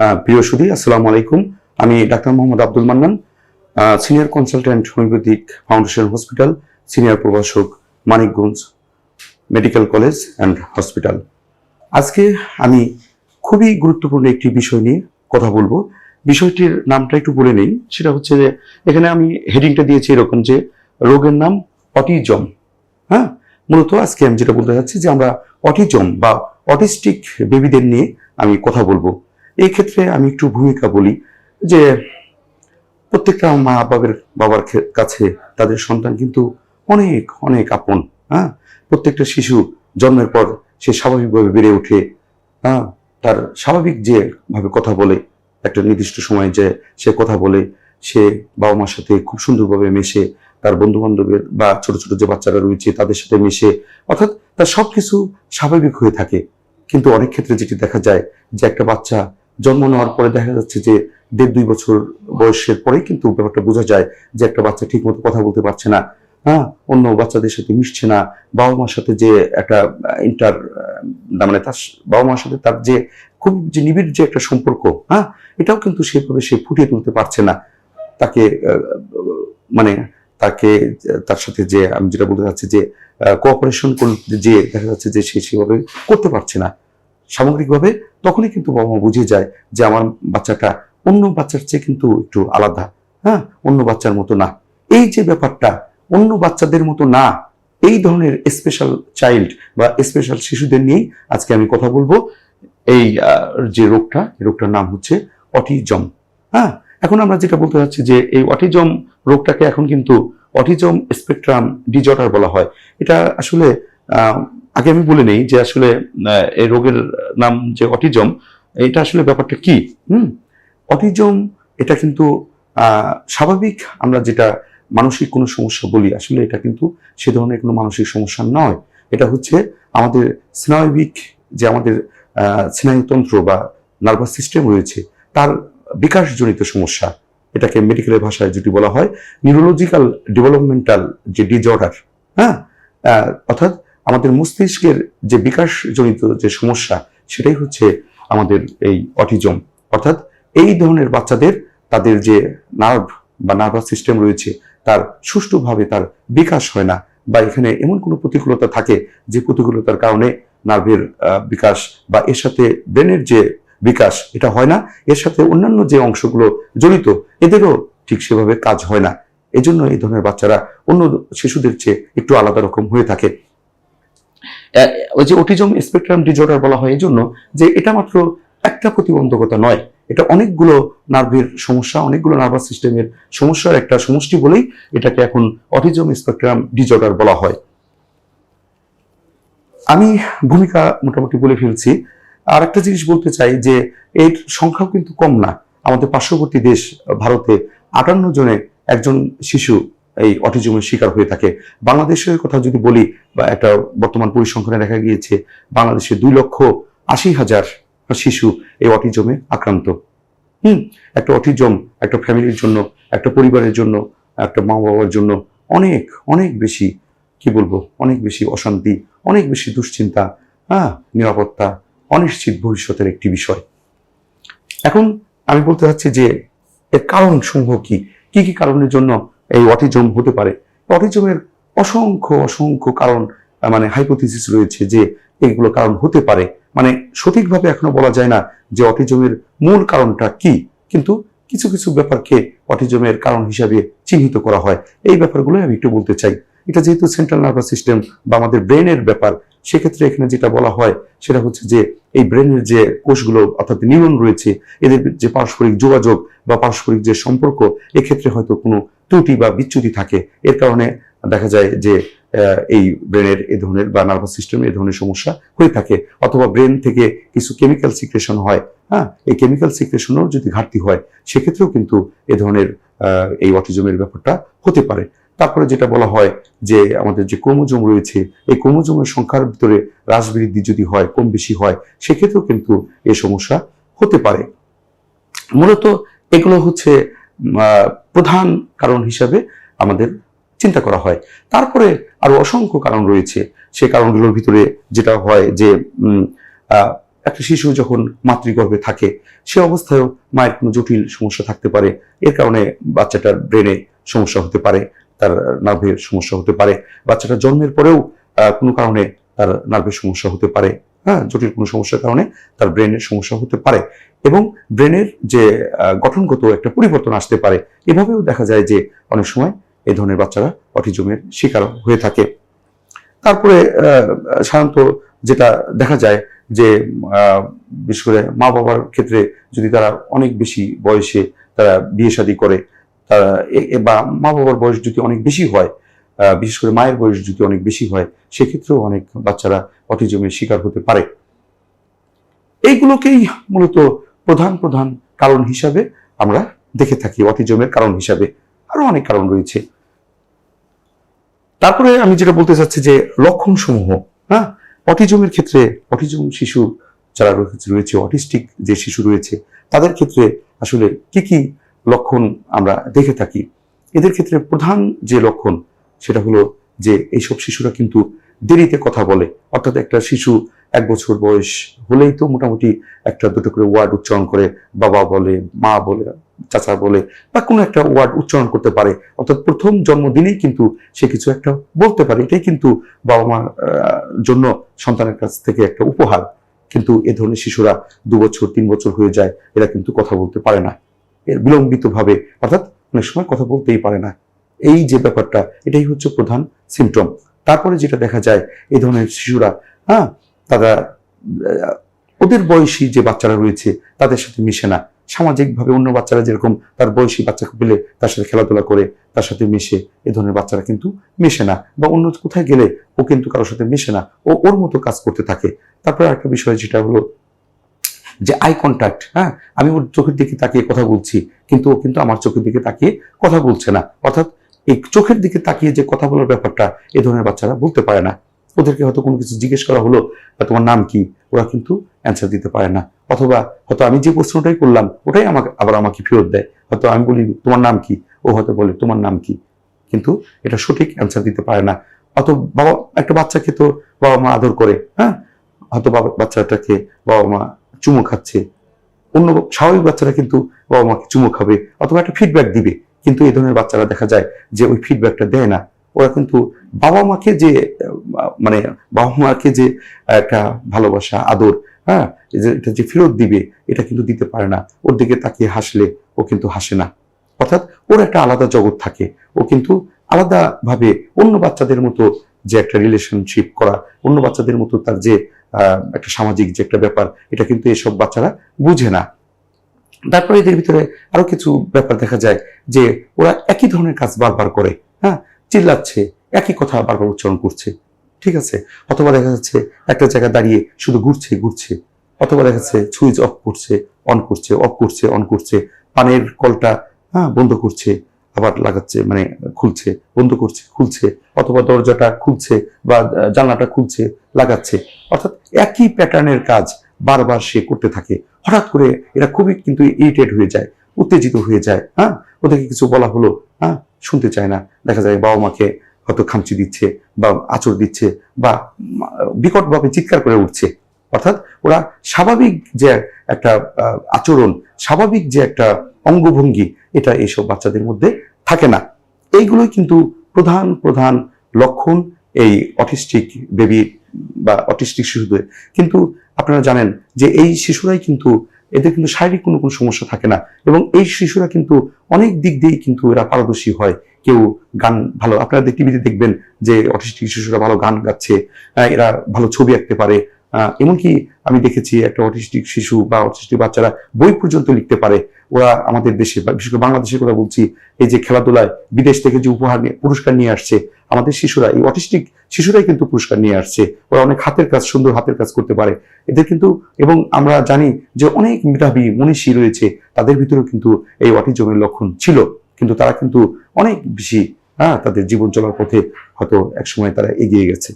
প্রিয় সুদী আসসালামু আলাইকুম। আমি doctor Mohammad Abdul Mannan senior consultant homeopathic foundation hospital senior প্রভাষক, Manikganj medical college and hospital আজকে আমি খুবই গুরুত্বপূর্ণ একটি বিষয় নিয়ে কথা বলব। বিষয়টির নামটা একটু বলে নেই, সেটা হচ্ছে যে এখানে আমি হেডিংটা দিয়েছি এরকম যে রোগের নাম অটিজম। হ্যাঁ মূলত আজকে আমি যেটা বলতে চাচ্ছি যে আমরা অটিজম বা অটিস্টিক বেবিদের নিয়ে আমি কথা বলব। এই ক্ষেত্রে আমি একটু ভূমিকা বলি যে প্রত্যেকটা মা বাবার বাবার কাছে তাদের সন্তান কিন্তু অনেক অনেক আপন হ্যাঁ? প্রত্যেকটা শিশু জন্মের পর সে স্বাভাবিকভাবে বেড়ে ওঠে হ্যাঁ? তার স্বাভাবিক যে ভাবে কথা বলে, একটা নির্দিষ্ট সময়ে যে সে কথা বলে, সে বাবা মার সাথে খুব সুন্দরভাবে মেশে, তার বন্ধু বান্ধবের বা ছোট ছোট যে বাচ্চারা রয়েছে তাদের সাথে মিশে, অর্থাৎ তার সবকিছু স্বাভাবিক হয়ে থাকে। কিন্তু অনেক ক্ষেত্রে যেটি দেখা যায় যে একটা বাচ্চা জন্ম নেওয়ার পরে দেখা যাচ্ছে যে দেড় দুই বছর বয়সের পরে কিন্তু ব্যাপারটা বোঝা যায় যে একটা বাচ্চা ঠিক মতো কথা বলতে পারছে না। হ্যাঁ? অন্য বাচ্চাদের সাথে মিশছে না। বাবা মার সাথে যে একটা ইন্টার মানে তার বাবা মার সাথে তার যে খুব যে নিবিড় যে একটা সম্পর্ক হ্যাঁ? এটাও কিন্তু সেভাবে সে ফুটিয়ে তুলতে পারছে না। তাকে মানে তাকে, তার সাথে যে আমি যেটা বলতে চাচ্ছি যে কোঅপারেশন যে দেখা যাচ্ছে যে সে সেভাবে করতে পারছে না। সামগ্রিকভাবে তখনই কিন্তু বাবা মা বুঝে যায় যে আমার বাচ্চাটা অন্য বাচ্চার চেয়ে কিন্তু একটু আলাদা। হ্যাঁ? অন্য বাচ্চার মতো না। এই যে ব্যাপারটা, অন্য বাচ্চাদের মতো না, এই ধরনের স্পেশাল চাইল্ড বা স্পেশাল শিশুদের নিয়েই আজকে আমি কথা বলব। এই যে রোগটা রোগটার নাম হচ্ছে অটিজম। হ্যাঁ? এখন আমরা যেটা বলতে চাচ্ছি যে এই অটিজম রোগটাকে এখন কিন্তু অটিজম স্পেকট্রাম ডিজর্ডার বলা হয়। এটা আসলে আগে আমি বলে নেই যে আসলে এই রোগের নাম যে অটিজম, এটা আসলে ব্যাপারটা কি? হুম? অটিজম, এটা কিন্তু স্বাভাবিক। আমরা যেটা মানসিক কোনো সমস্যা বলি, আসলে এটা কিন্তু সে ধরনের কোনো মানসিক সমস্যা নয়। এটা হচ্ছে আমাদের স্নায়বিক যে আমাদের স্নায়ুতন্ত্র বা নার্ভাস সিস্টেম রয়েছে, তার বিকাশজনিত সমস্যা। এটাকে মেডিকেলের ভাষায় যদি বলা হয় নিউরোলজিক্যাল ডেভেলপমেন্টাল যে ডিজর্ডার হ্যাঁ? অর্থাৎ আমাদের মস্তিষ্কের যে বিকাশজনিত যে সমস্যা, সেটাই হচ্ছে আমাদের এই অটিজম। অর্থাৎ এই ধরনের বাচ্চাদের তাদের যে নার্ভ বা নার্ভাস সিস্টেম রয়েছে, তার সুষ্ঠুভাবে তার বিকাশ হয় না বা এখানে এমন কোনো প্রতিকূলতা থাকে যে প্রতিকূলতার কারণে নার্ভের বিকাশ বা এর সাথে ব্রেনের যে বিকাশ, এটা হয় না। এর সাথে অন্যান্য যে অংশগুলো জড়িত, এদেরও ঠিক সেভাবে কাজ হয় না। এজন্য এই ধরনের বাচ্চারা অন্য শিশুদের চেয়ে একটু আলাদা রকম হয়ে থাকে। ওই যে অটিজম স্পেকট্রাম ডিজর্ডার বলা হয় এই জন্য যে এটা মাত্র একটা প্রতিবন্ধকতা নয়, এটা অনেকগুলো নার্ভের সমস্যা, অনেকগুলো নার্ভাস সিস্টেমের সমস্যার একটা সমষ্টি বলেই এটাকে এখন অটিজম স্পেকট্রাম ডিজর্ডার বলা হয়। আমি ভূমিকা মোটামুটি বলে ফেলছি। আর একটা জিনিস বলতে চাই যে, এর সংখ্যাও কিন্তু কম না। আমাদের পার্শ্ববর্তী দেশ ভারতে আটান্ন জনে একজন শিশু এই অটিজমের শিকার হয়ে থাকে। বাংলাদেশের কথা যদি বলি, বা একটা বর্তমান পরিসংখ্যানে দেখা গিয়েছে, বাংলাদেশে দুই লক্ষ আশি হাজার শিশু এই অটিজমে আক্রান্ত। হুম, একটা অটিজম একটা ফ্যামিলির জন্য, একটা পরিবারের জন্য, একটা মা বাবার জন্য অনেক অনেক বেশি, কি বলব, অনেক বেশি অশান্তি, অনেক বেশি দুশ্চিন্তা হ্যাঁ নিরাপত্তা, অনিশ্চিত ভবিষ্যতের একটি বিষয়। এখন আমি বলতে চাচ্ছি যে, এর কারণ সমূহ কি? কি কি কারণের জন্য এই অটিজম হতে পারে। অটিজমের অসংখ্য অসংখ্য কারণ মানে হাইপোথিসিস রয়েছে যে এগুলো কারণ হতে পারে। মানে সঠিকভাবে এখনও বলা যায় না যে অটিজমের মূল কারণটা কি, কিন্তু কিছু কিছু ব্যাপারকে অটিজমের কারণ হিসাবে চিহ্নিত করা হয়। এই ব্যাপারগুলো আমি একটু বলতে চাই। এটা যেহেতু সেন্ট্রাল নার্ভাস সিস্টেম বা আমাদের ব্রেনের ব্যাপার সেক্ষেত্রে এখানে যেটা বলা হয়, সেটা হচ্ছে যে এই ব্রেনের যে কোষগুলো অর্থাৎ নিউরন রয়েছে, এদের যে পারস্পরিক যোগাযোগ বা পারস্পরিক যে সম্পর্ক, এক্ষেত্রে হয়তো কোনো ত্রুটি বা বিচ্যুতি থাকে। এর কারণে দেখা যায় যে এই ব্রেনের এই ধরনের বা নার্ভাস সিস্টেমে এই ধরনের সমস্যা হয়ে থাকে। অথবা ব্রেন থেকে কিছু কেমিক্যাল সিক্রেশন হয় হ্যাঁ? এই কেমিক্যাল সিক্রেশনও যদি ঘাটতি হয়, সেক্ষেত্রেও কিন্তু এ ধরনের এই অটিজমের ব্যাপারটা হতে পারে। তারপরে যেটা বলা হয় যে আমাদের যে ক্রোমোজোম রয়েছে, এই ক্রোমোজোমের সংখ্যার ভিতরে হ্রাস বৃদ্ধি যদি হয়, কম বেশি হয়, সেক্ষেত্রেও কিন্তু এই সমস্যা হতে পারে। মূলত এগুলো হচ্ছে প্রধান কারণ হিসাবে আমাদের চিন্তা করা হয়। তারপরে আরও অসংখ্য কারণ রয়েছে। সে কারণগুলোর ভিতরে যেটা হয় যে একটা শিশু যখন মাতৃগর্ভে থাকে, সে অবস্থায়ও মায়ের কোনো জটিল সমস্যা থাকতে পারে। এর কারণে বাচ্চাটার ব্রেনে সমস্যা হতে পারে। তার নার্ভের সমস্যা হতে পারে। বাচ্চাটা জন্মের পরেও কোনো কারণে তার নার্ভের সমস্যা হতে পারে। হ্যাঁ জটিল কোনো সমস্যার কারণে তার ব্রেনের সমস্যা হতে পারে। এবং ব্রেনের যে গঠনগত একটা পরিবর্তন আসতে পারে। এভাবেও দেখা যায় যে, অনেক সময় এই ধরনের বাচ্চারা অটিজমের শিকার হয়ে থাকে। তারপরে সাধারণত যেটা দেখা যায় যে বিশেষ করে মা বাবার ক্ষেত্রে যদি তারা অনেক বেশি বয়সে তারা বিয়ে শাদী করে বা মা বাবার বয়স যদি অনেক বেশি হয় বিশেষ করে মায়ের বয়স যদি অনেক বেশি হয়, সেক্ষেত্রেও অনেক বাচ্চারা অটিজমের শিকার হতে পারে। এইগুলোকেই মূলত প্রধান প্রধান কারণ হিসাবে আমরা দেখে থাকি, অটিজমের কারণ হিসাবে। আরও অনেক কারণ রয়েছে। তারপরে আমি যেটা বলতে চাচ্ছি যে লক্ষণ সমূহ হ্যাঁ? অটিজমের ক্ষেত্রে অটিজম শিশু যারা রয়েছে- রয়েছে, অটিস্টিক যে শিশু রয়েছে, তাদের ক্ষেত্রে আসলে কি কি লক্ষণ আমরা দেখে থাকি। এদের ক্ষেত্রে প্রধান যে লক্ষণ, সেটা হলো যে এইসব শিশুরা কিন্তু দেরিতে কথা বলে। অর্থাৎ একটা শিশু এক বছর বয়স হলেই তো মোটামুটি একটা দুটো করে ওয়ার্ড উচ্চারণ করে, বাবা বলে, মা বলে, চাচা বলে, বা কোনো একটা ওয়ার্ড উচ্চারণ করতে পারে। অর্থাৎ প্রথম জন্মদিনেই কিন্তু সে কিছু একটা বলতে পারে। এটাই কিন্তু বাবা মার জন্য সন্তানের কাছ থেকে একটা উপহার। কিন্তু এ ধরনের শিশুরা দু বছর, তিন বছর হয়ে যায়, এরা কিন্তু কথা বলতে পারে না। এর বিলম্বিত ভাবে অর্থাৎ অনেক সময় কথা বলতেই পারে না। এই যে ব্যাপারটা, এটাই হচ্ছে প্রধান সিমটম তারপরে যেটা দেখা যায়, এই ধরনের শিশুরা হ্যাঁ তারা ওদের বয়সী যে বাচ্চারা রয়েছে, তাদের সাথে মিশে না। সামাজিকভাবে অন্য বাচ্চারা যেরকম, তার বয়সী বাচ্চাকে পেলে তার সাথে খেলাধুলা করে, তার সাথে মিশে, এ ধরনের বাচ্চারা কিন্তু মিশে না। বা অন্য কোথায় গেলে ও কিন্তু কারোর সাথে মিশে না, ও ওর মতো কাজ করতে থাকে। তারপরে একটা বিষয়, যেটা হলো যে আই কন্ট্যাক্ট হ্যাঁ? আমি ওর চোখের দিকে তাকিয়ে কথা বলছি, কিন্তু ও কিন্তু আমার চোখের দিকে তাকিয়ে কথা বলছে না। অর্থাৎ এই চোখের দিকে তাকিয়ে যে কথা বলার ব্যাপারটা এ ধরনের বাচ্চারা বলতে পারে না। ওদেরকে হয়তো কোনো কিছু জিজ্ঞেস করা হলো বা তোমার নাম কি, ওরা কিন্তু অ্যান্সার দিতে পারে না। অথবা হয়তো আমি যে প্রশ্নটাই করলাম, ওটাই আমাকে আবার আমাকে ফেরত দেয়। হয়তো আমি বলি, তোমার নাম কি? ও হয়তো বলে, তোমার নাম কি? কিন্তু এটা সঠিক অ্যান্সার দিতে পারে না। অত বাবা, একটা বাচ্চাকে তো বাবা মা আদর করে হ্যাঁ? হয়তো বাবা, বাচ্চাটাকে বাবা মা চুমু খাচ্ছে। অন্য স্বাভাবিক বাচ্চারা কিন্তু বাবা মাকে চুমু খাবে অথবা একটা ফিডব্যাক দিবে। কিন্তু এই ধরনের বাচ্চারা দেখা যায় যে ওই ফিডব্যাকটা দেয় না। ওরা কিন্তু বাবা মাকে যে মানে বাবা মাকে যে একটা ভালোবাসা, আদর হ্যাঁ এটা যে ফেরত দিবে, এটা কিন্তু দিতে পারে না। ওর দিকে তাকিয়ে হাসলে ও কিন্তু হাসে না। অর্থাৎ ওর একটা আলাদা জগৎ থাকে। ও কিন্তু আলাদা ভাবে অন্য বাচ্চাদের মতো যে একটা রিলেশনশিপ করা, অন্য বাচ্চাদের মতো তার যে একটা সামাজিক যে একটা ব্যাপার, এটা কিন্তু এসব বাচ্চারা বুঝে না। তারপরে এদের ভিতরে আরও কিছু ব্যাপার দেখা যায় যে ওরা একই ধরনের কাজ বারবার করে হ্যাঁ? চিল্লাচ্ছে, একই কথা বারবার উচ্চারণ করছে, ঠিক আছে? অথবা দেখা যাচ্ছে একটা জায়গায় দাঁড়িয়ে শুধু ঘুরছে ঘুরছে। অথবা দেখা যাচ্ছে সুইচ অফ করছে, অন করছে, অফ করছে, অন করছে। পানের কলটা হ্যাঁ বন্ধ করছে, আবার লাগাচ্ছে মানে খুলছে, বন্ধ করছে, খুলছে। অথবা দরজাটা খুলছে বা জানলাটা খুলছে, লাগাচ্ছে। অর্থাৎ একই প্যাটার্নের কাজ বারবার সে করতে থাকে। হঠাৎ করে এরা খুবই কিন্তু ইরিটেট হয়ে যায়, উত্তেজিত হয়ে যায় হ্যাঁ? ওদেরকে কিছু বলা হলো হ্যাঁ? শুনতে চায় না। দেখা যায় বাবা মাকে হয়তো খামচি দিচ্ছে বা আচর দিচ্ছে বা বিকটভাবে চিৎকার করে উঠছে। অর্থাৎ ওরা স্বাভাবিক যে একটা আচরণ, স্বাভাবিক যে একটা অঙ্গভঙ্গি, এটা এইসব বাচ্চাদের মধ্যে থাকে না। এইগুলোই কিন্তু প্রধান প্রধান লক্ষণ এই অটিস্টিক বেবি বা অটিস্টিক শিশুদের। কিন্তু আপনারা জানেন যে এই শিশুরাই কিন্তু এদের কিন্তু শারীরিক কোনো কোনো সমস্যা থাকে না এবং এই শিশুরা কিন্তু অনেক দিক দিয়েই কিন্তু এরা পারদর্শী হয়। কেউ গান ভালো, আপনারা টিভিতে দেখবেন যে অটিস্টিক শিশুরা ভালো গান গাচ্ছে এরা ভালো ছবি আঁকতে পারে এমনকি আমি দেখেছি একটা অটিস্টিক শিশু বা অটিস্টিক বাচ্চারা বই পর্যন্ত লিখতে পারে। ওরা আমাদের দেশে বিশেষ করে বাংলাদেশের কথা বলছি, এই যে খেলাধুলায় বিদেশ থেকে যে উপহার নিয়ে, পুরস্কার নিয়ে আসছে আমাদের শিশুরা, এই অটিস্টিক শিশুরাই কিন্তু পুরস্কার নিয়ে আসছে। ওরা অনেক হাতের কাজ, সুন্দর হাতের কাজ করতে পারে। এদের কিন্তু, এবং আমরা জানি যে অনেক মেধাবী মনীষী রয়েছে, তাদের ভিতরেও কিন্তু এই অটিজমের লক্ষণ ছিল। কিন্তু তারা কিন্তু অনেক বেশি হ্যাঁ তাদের জীবন চলার পথে হয়তো একসময় তারা এগিয়ে গেছে।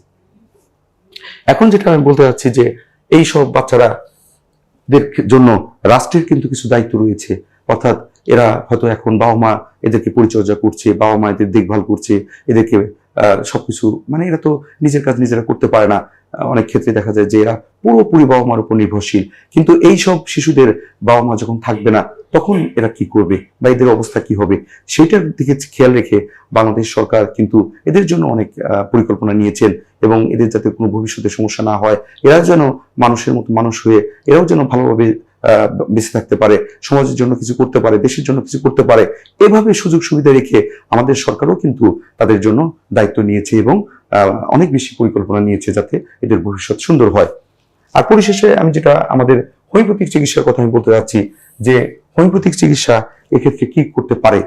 এখন যেটা আমি বলতে চাচ্ছি যে, এই সব বাচ্চারা দের জন্য রাষ্ট্রের কিন্তু কিছু দায়িত্ব রয়েছে। অর্থাৎ এরা হয়তো এখন বাবা মা এদেরকে পরিচর্যা করছে বাবা মা এদের দেখভাল করছে, এদেরকে সবকিছু মানে এরা তো নিজের কাজ নিজেরা করতে পারে না। অনেক ক্ষেত্রে দেখা যায় যে এরা পুরোপুরি বাবা মার উপর নির্ভরশীল। কিন্তু এই সব শিশুদের বাবা মা যখন থাকবে না, তখন এরা কি করবে বা এদের অবস্থা কি হবে? সেটার দিকে খেয়াল রেখে বাংলাদেশ সরকার কিন্তু এদের জন্য অনেক পরিকল্পনা নিয়েছেন এবং এদের যাতে কোনো ভবিষ্যতে সমস্যা না হয়, এরা যেন মানুষের মতো মানুষ হয়ে, এরাও যেন ভালোভাবে বেঁচে থাকতে পারে, সমাজের জন্য কিছু করতে পারে, দেশের জন্য কিছু করতে পারে, এভাবে সুযোগ সুবিধা রেখে আমাদের সরকারও কিন্তু তাদের জন্য দায়িত্ব নিয়েছে এবং অনেক বেশি পরিকল্পনা নিয়েছে যাতে এদের ভবিষ্যৎ সুন্দর হয়। আর পরিশেষে আমি যেটা আমাদের হোমিওপ্যাথিক চিকিৎসার কথা আমি বলতে চাচ্ছি যে, হোমিওপ্যাথিক চিকিৎসা এক্ষেত্রে কি করতে পারে?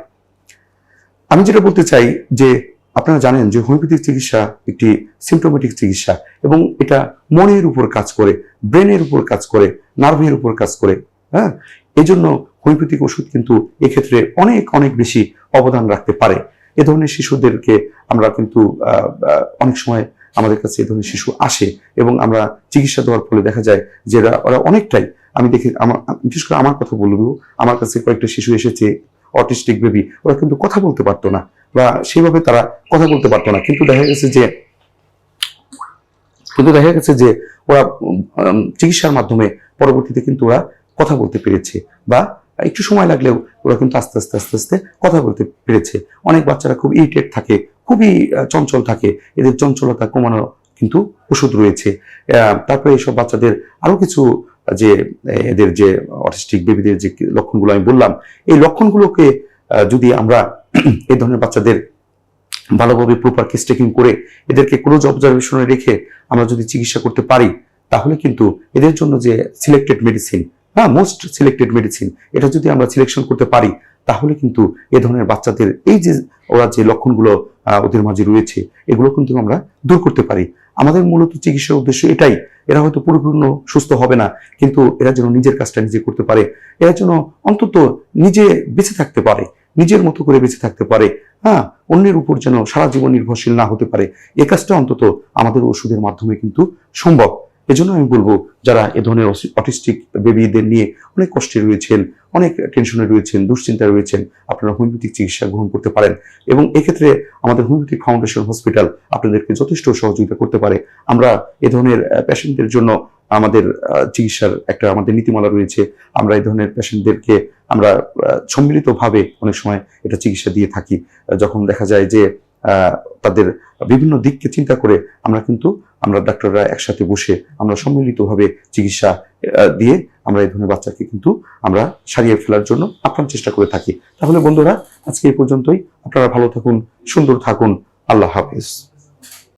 আমি যেটা বলতে চাই যে আপনারা জানেন যে হোমিওপ্যাথিক চিকিৎসা একটি সিমটোমেটিক চিকিৎসা এবং এটা মনের উপর কাজ করে, ব্রেনের উপর কাজ করে, নার্ভের উপর কাজ করে হ্যাঁ? এই জন্য হোমিওপ্যাথিক ওষুধ কিন্তু এক্ষেত্রে অনেক অনেক বেশি অবদান রাখতে পারে। এ ধরনের শিশুদেরকে আমরা কিন্তু অনেক সময় আমাদের কাছে এ ধরনের শিশু আসে এবং আমরা চিকিৎসা দেওয়ার ফলে দেখা যায় যে ওরা অনেকটাই, আমি দেখি, আমার, বিশেষ করে আমার কথা বলব, আমার কাছে কয়েকটা শিশু এসেছে অটিস্টিক বেবি ওরা কিন্তু কথা বলতে পারতো না বা সেভাবে তারা কথা বলতে পারতো না। কিন্তু দেখা গেছে যে, কিন্তু দেখা গেছে যে ওরা চিকিৎসার মাধ্যমে পরবর্তীতে কিন্তু ওরা কথা বলতে পেরেছে বা একটু সময় লাগলেও ওরা কিন্তু আস্তে আস্তে আস্তে আস্তে কথা বলতে পেরেছে। অনেক বাচ্চারা খুব ইরিটেট থাকে, খুবই চঞ্চল থাকে, এদের চঞ্চলতা কমানো কিন্তু ওষুধ রয়েছে। তারপরে এইসব বাচ্চাদের আরও কিছু যে, এদের যে অটিস্টিক বেবিদের যে লক্ষণগুলো আমি বললাম, এই লক্ষণগুলোকে যদি আমরা এই ধরনের বাচ্চাদের ভালোভাবে প্রপার কেস টেকিং করে এদেরকে ক্লোজ অবজারভেশনে রেখে আমরা যদি চিকিৎসা করতে পারি, তাহলে কিন্তু এদের জন্য যে সিলেক্টেড মেডিসিন হ্যাঁ মোস্ট সিলেক্টেড মেডিসিন এটা যদি আমরা সিলেকশন করতে পারি, তাহলে কিন্তু এ ধরনের বাচ্চাদের, এই যে ওরা যে লক্ষণগুলো ওদের মাঝে রয়েছে, এগুলো কিন্তু আমরা দূর করতে পারি। আমাদের মূলত চিকিৎসার উদ্দেশ্য এটাই। এরা হয়তো পরিপূর্ণ, সুস্থ হবে না, কিন্তু এরা যেন নিজের কাজটা নিজে করতে পারে। এরা যেন অন্তত নিজে বেঁচে থাকতে পারে, নিজের মতো করে বেঁচে থাকতে পারে। হ্যাঁ অন্যের উপর যেন সারা জীবন নির্ভরশীল না হতে পারে। এ কাজটা অন্তত আমাদের ওষুধের মাধ্যমে কিন্তু সম্ভব। এজন্য আমি বলব, যারা এ ধরনের অটিস্টিক বেবিদের নিয়ে অনেক কষ্টে রয়েছেন, অনেক টেনশনে রয়েছেন, দুশ্চিন্তায় রয়েছেন, আপনারা হোমিওপ্যাথিক চিকিৎসা গ্রহণ করতে পারেন। এবং এক্ষেত্রে আমাদের হোমিওপ্যাথিক ফাউন্ডেশন হসপিটাল আপনাদেরকে যথেষ্ট সহযোগিতা করতে পারে। আমরা এ ধরনের পেশেন্টদের জন্য আমাদের চিকিৎসার একটা আমাদের নীতিমালা রয়েছে। আমরা এই ধরনের পেশেন্টদেরকে আমরা সম্মিলিতভাবে অনেক সময় এটা চিকিৎসা দিয়ে থাকি। যখন দেখা যায় যে তাদের বিভিন্ন দিককে চিন্তা করে আমরা কিন্তু, আমরা ডাক্তাররা একসাথে বসে আমরা সম্মিলিতভাবে চিকিৎসা দিয়ে আমরা এই ধরনের বাচ্চাকে কিন্তু আমরা সারিয়ে ফেলার জন্য আপ্রাণ চেষ্টা করে থাকি। তাহলে বন্ধুরা, আজকে এই পর্যন্তই। আপনারা ভালো থাকুন, সুন্দর থাকুন। আল্লাহ হাফিজ।